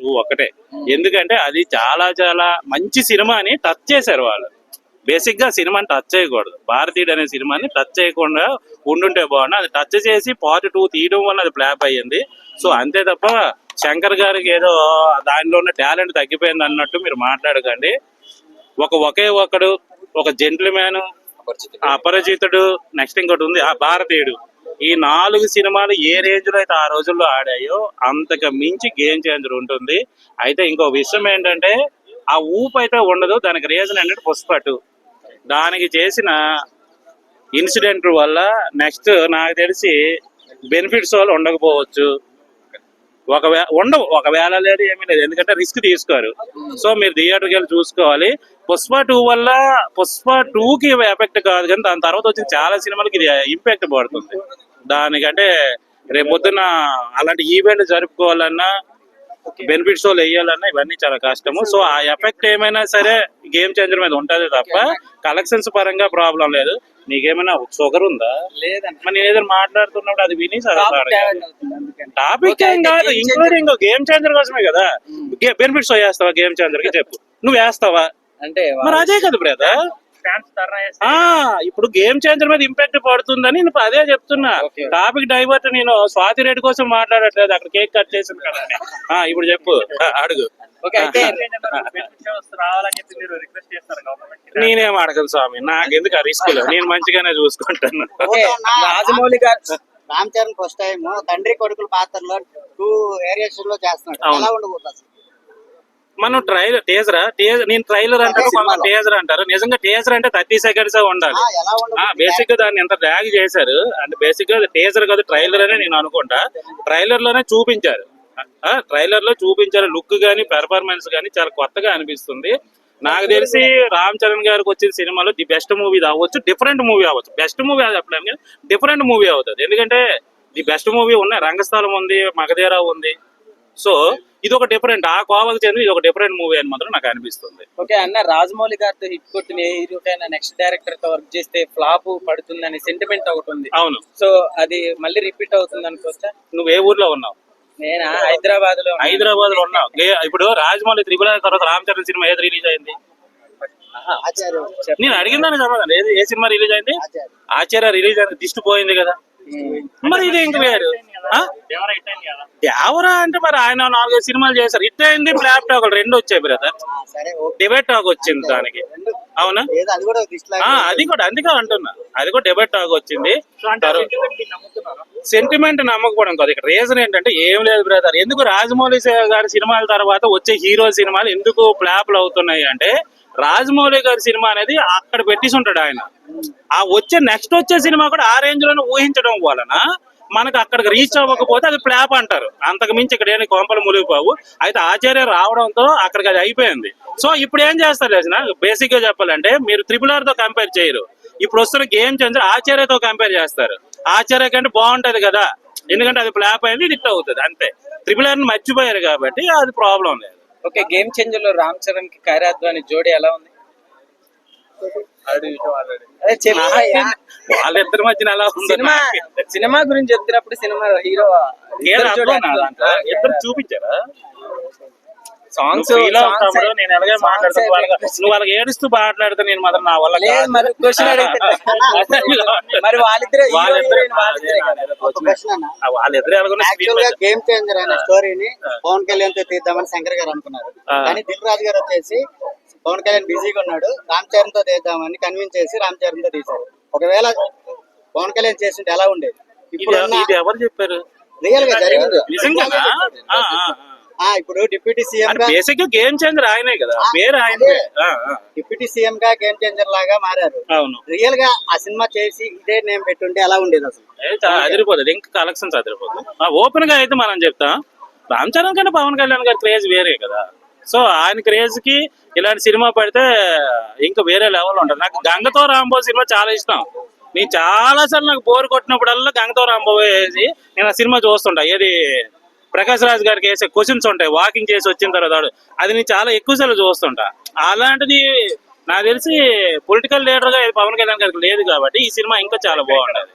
Two ఒకటే ఎందుకంటే అది చాలా చాలా మంచి సినిమాని టచ్ చేశారు వాళ్ళు. బేసిక్గా సినిమాని టచ్ చేయకూడదు. భారతీయుడు అనే సినిమాని టచ్ చేయకుండా ఉండుంటే బాగుండు. అది టచ్ చేసి పార్ట్ టూ తీయడం వల్ల అది ఫ్లాప్ అయ్యింది. సో అంతే తప్ప శంకర్ గారికి ఏదో దానిలో ఉన్న టాలెంట్ తగ్గిపోయింది అన్నట్టు మీరు మాట్లాడకండి. ఒక ఒకే ఒకడు ఒక జెంట్లమ్యాన్ అపరిచితుడు. నెక్స్ట్ ఇంకోటి ఉంది ఆ భారతీయుడు. ఈ నాలుగు సినిమాలు ఏ రేంజ్లో అయితే ఆ రోజుల్లో ఆడాయో అంతకు మించి గేమ్ చేంజర్ ఉంటుంది. అయితే ఇంకో విషయం ఏంటంటే ఆ ఊపు అయితే ఉండదు దానికి రీజన్ ఏంటంటే పుష్పటు. దానికి చేసిన ఇన్సిడెంట్ వల్ల నెక్స్ట్ నాకు తెలిసి బెనిఫిట్స్ వాళ్ళు ఉండకపోవచ్చు. ఒకవేళ ఉండవు. ఒకవేళ లేదు ఏమీ లేదు. ఎందుకంటే రిస్క్ తీసుకోరు. సో మీరు థియేటర్కి వెళ్ళి చూసుకోవాలి. పుష్ప టూ వల్ల పుష్ప టూ కి ఎఫెక్ట్ కాదు కానీ దాని తర్వాత వచ్చిన చాలా సినిమాలకి ఇది ఇంపాక్ట్ పడుతుంది. దానికంటే రేపు పొద్దున అలాంటి ఈవెంట్ జరుపుకోవాలన్నా బెనిఫిట్స్ వేయాలన్నా ఇవన్నీ చాలా కష్టము. సో ఆ ఎఫెక్ట్ ఏమైనా సరే గేమ్ చేంజర్ మీద ఉంటది తప్ప కలెక్షన్స్ పరంగా ప్రాబ్లం లేదు. నీకేమైనా షుగర్ ఉందా? మరి నేను ఏదైనా మాట్లాడుతున్నప్పుడు అది విని టాపిక్ ఏం కాదు ఇంక్లూడింగ్ గేమ్ చేంజర్ కోసమే కదా. బెనిఫిట్స్ వేస్తావా గేమ్ చేంజర్కి చెప్పు. నువ్వు వేస్తావా? అంటే మరి అదే కదా బ్రదర్ ఇప్పుడు గేమ్ చేంజర్ మీద ఇంపాక్ట్ పడుతుందని నేను అదే చెప్తున్నా. టాపిక్ డైవర్ట్ నేను స్వాతి రెడ్డి కోసం మాట్లాడట్లేదు. అక్కడ కేక్ కట్ చేసింది కదా. ఇప్పుడు చెప్పు. అడుగు. నేనేం అడగను స్వామి. నాకు ఎందుకు ఆ రిస్క్ నేను మంచిగానే చూసుకుంటాను. రాజమౌళి గారు రామ్ చరణ్ ఫస్ట్ టైం తండ్రి కొడుకుల పాత్రలో టూ ఏరియాస్లో చేస్తున్నాడు. ఉండబోతుంది? మనం ట్రైలర్ టేజరా టేజర్ నేను ట్రైలర్ అంటారు. టేజర్ అంటారు. నిజంగా టేజర్ అంటే థర్టీ సెకండ్స్ ఉండాలి. బేసిక్గా దాన్ని ఎంత డ్రాగ్ చేశారు అంటే బేసిక్గా టేజర్ కాదు ట్రైలర్ అనే నేను అనుకుంటా. ట్రైలర్లోనే చూపించారు. ట్రైలర్లో చూపించారు. లుక్ గానీ పెర్ఫార్మెన్స్ గానీ చాలా కొత్తగా అనిపిస్తుంది. నాకు తెలిసి రామ్ చరణ్ గారికి వచ్చిన సినిమాలో ది బెస్ట్ మూవీ అవ్వచ్చు. డిఫరెంట్ మూవీ అవ్వచ్చు. బెస్ట్ మూవీ చెప్పలేము కానీ డిఫరెంట్ మూవీ అవుతుంది. ఎందుకంటే ది బెస్ట్ మూవీ ఉన్నాయి. రంగస్థలం ఉంది మగధీరా ఉంది. సో ఇది ఒక డిఫరెంట్ ఆ కోవకు చెంది ఇది ఒక డిఫరెంట్ మూవీ అని మాత్రం నాకు అనిపిస్తుంది. ఓకే అన్న రాజమౌళి గారితో హిట్ కొట్టిన ఏ హీరోకైనా నెక్స్ట్ డైరెక్టర్తో వర్క్ చేస్తే ఫ్లాప్ పడుతుందని సెంటిమెంట్ ఒకటి ఉంది. అవును. సో అది మళ్ళీ రిపీట్ అవుతుంది అనుకోవచ్చా? నువ్వు ఏ ఊర్లో ఉన్నావు? నేను? హైదరాబాద్లో హైదరాబాద్లో ఉన్నావు ఇప్పుడు రాజమౌళి త్రిపుల తర్వాత రామ్ చరణ్ సినిమా ఏది రిలీజ్ అయింది? నేను అడిగిందని సమాధానం ఏది ఏ సినిమా రిలీజ్ అయింది? ఆచార్య. ఆచార్య రిలీజ్ అయింది. దిష్టి పోయింది కదా. మరి ఇది ఇంక వేరు ఆ? ఎవరా అంటే మరి ఆయన నాలుగైదు సినిమాలు చేశారు. హిట్ అయింది ఫ్లాప్ టాక్ రెండు వచ్చాయి బ్రదర్ ఆ, సరే ఓకే. డిబేట్ టాక్ వచ్చింది దానికి. అవునా? అది కూడా దిష్టి ఆ అది కూడా అందుకే అంటున్నా. అది కూడా డిబేట్ టాక్ వచ్చింది. సెంటిమెంట్ నమ్మకపోవడం కాదు. ఇక్కడ రీజన్ ఏంటంటే ఏం లేదు బ్రదర్ ఎందుకు రాజమౌళి గారి సినిమాల తర్వాత వచ్చే హీరో సినిమాలు ఎందుకు ఫ్లాప్లు అవుతున్నాయి అంటే రాజమౌళి గారి సినిమా అనేది అక్కడ పెట్టేసి ఉంటాడు ఆయన. ఆ వచ్చే నెక్స్ట్ వచ్చే సినిమా కూడా ఆ రేంజ్లోనే ఊహించడం వలన మనకు అక్కడికి రీచ్ అవ్వకపోతే అది ప్లాప్ అంటారు. అంతకు మించి ఇక్కడ ఏమి కోంపలు మునిగిపోవు. అయితే ఆచార్య రావడంతో అక్కడికి అది అయిపోయింది. సో ఇప్పుడు ఏం చేస్తారు తెలిసిన? బేసిక్గా చెప్పాలంటే మీరు త్రిపుల్ ఆర్తో కంపేర్ చేయరు. ఇప్పుడు వస్తున్న గేమ్ చేంజర్ ఆచార్యతో కంపేర్ చేస్తారు. ఆచార్య కంటే బాగుంటది కదా. ఎందుకంటే అది ప్లాప్ అయింది ఇది హిట్ అవుతుంది. అంతే. త్రిపుల్ ఆర్ మర్చిపోయారు కాబట్టి అది ప్రాబ్లం లేదు. ఓకే గేమ్ చేంజర్లో రామ్ చరణ్కి కైరాద్వాని జోడీ ఎలా ఉంది? వాళ్ళిద్దరి మధ్యన ఉందో? సినిమా సినిమా గురించి చెప్తున్నప్పుడు సినిమా హీరో. ఇద్దరు చూపించారా? సాంగ్స్ నేను ఎలాగే మాట్లాడుతాను. నువ్వు వాళ్ళకి ఏడుస్తూ మాట్లాడితే నేను మాత్రం నా వల్ల. మరి మరి వాళ్ళిద్దరే వాళ్ళిద్దరే గేమ్ చేంజర్ అనే స్టోరీని పవన్ కళ్యాణ్తో తీద్దామని శంకర్ గారు అనుకున్నారు. కానీ దిల్ రాజు గారు వచ్చేసి పవన్ కళ్యాణ్ బిజీగా ఉన్నాడు. రామ్ చరణ్తో తీద్దామని కన్విన్స్ చేసి రామ్ చరణ్తో తీశారు. ఒకవేళ పవన్ కళ్యాణ్ చేస్తుంటే ఎలా ఉండేది? ఇప్పుడు ఇది ఎవరు చెప్పారు? రియల్గా జరిగింది. ఇప్పుడు deputy CM basic game changer ఆయనే కదా. పేరు ఆయనే. డిప్యూటీ సీఎం గా గేమ్ చేంజర్ లాగా మారారు. అవును. రియల్గా ఆ సినిమా చేసి ఇదే నేమ్ పెట్టుంటే ఎలా ఉండేది అసలు? అదిరిపోతుంది ఇంకా కలెక్షన్స్ అదిరిపోతుంది ఓపెన్గా అయితే మనం చెప్తాం. రామ్ చరణ్ కంటే పవన్ కళ్యాణ్ గారి క్రేజ్ వేరే కదా. సో ఆయన క్రేజ్కి ఇలాంటి సినిమా పడితే ఇంకా వేరే లెవెల్ ఉంటుంది నాకు గంగతో రాంబో సినిమా చాలా ఇష్టం. నేను చాలా సార్లు నాకు బోర్ కొట్టినప్పుడల్లా గంగతో రాంబో వేసి నేను ఆ సినిమా చూస్తుంటా. ఏది ప్రకాష్ రాజ్ గారికి వేసే క్వశ్చన్స్ ఉంటాయి. వాకింగ్ చేసి వచ్చిన తర్వాత అది నేను చాలా ఎక్కువ సార్లు చూస్తుంటా. అలాంటిది నాకు తెలిసి పొలిటికల్ లీడర్గా పవన్ కళ్యాణ్ గారికి లేదు కాబట్టి ఈ సినిమా ఇంకా చాలా బాగుంటది.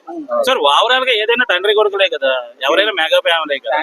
సో ఓవరాల్గా ఏదైనా తండ్రి కొడుకులే కదా. ఎవరైనా మెగా ఫ్యామిలీ కదా.